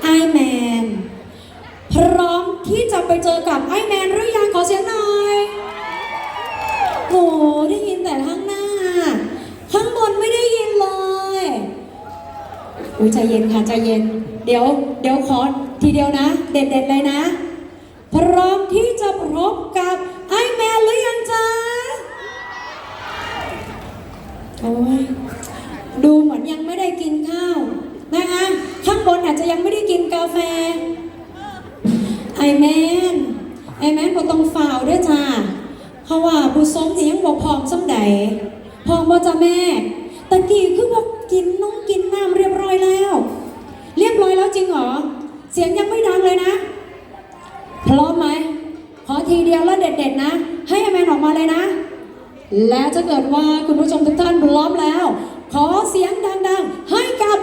ไอแมนพร้อมที่จะไปเจอกับไอแมนหรือยังขอเสียงหน่อยโอ้ได้ยินแต่ข้างหน้า ข้างบนไม่ได้ยินเลยอุ้ยใจเย็นค่ะใจเย็น เดี๋ยว เดี๋ยวขอทีเดียวนะ เด็ดๆเลยนะ พร้อมที่จะพบกับไอแมนหรือยังจ๊ะโอ้ยดูเหมือนยังไม่ได้กินข้าวนะคะ บนอาจจะยังไม่ได้กินกาแฟ ไอแมนไอแมนบ่ต้องฝ่าวด้วยจ้า เพราะว่าผู้ทรงที่ยังบอกพร้อมสำใดพร้อมบ่จ้าแม่ตะกี้คือบอกกินน้องกินน้ำเรียบร้อยแล้ว เรียบร้อยแล้วจริงเหรอ เสียงยังไม่ดังเลยนะ พร้อมไหมขอทีเดียวแล้วเด็ดๆนะ ให้ไอแมนออกมาเลยนะ และถ้าเกิดว่าคุณผู้ชมทุกท่านพร้อมแล้ว ขอเสียงดังๆ ให้กับ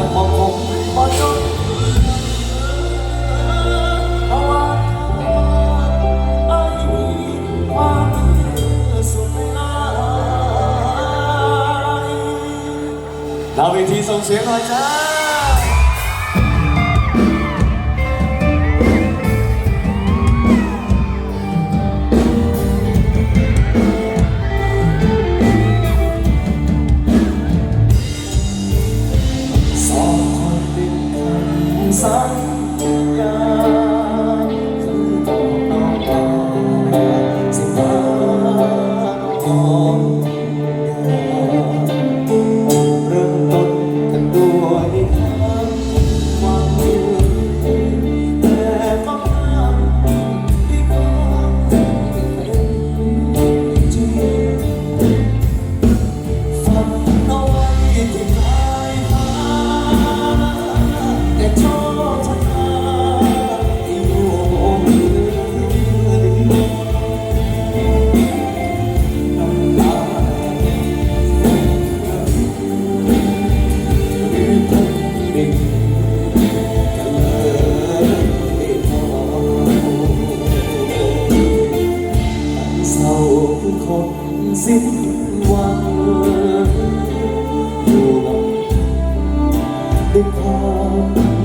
างทีอยากมองผมบ่จนเพราะว่าไอ้มีความสุดลายดาวิธีส่งเสียงหน่อยจ้า ค สิ้นหวังอยู่กับด้วยความ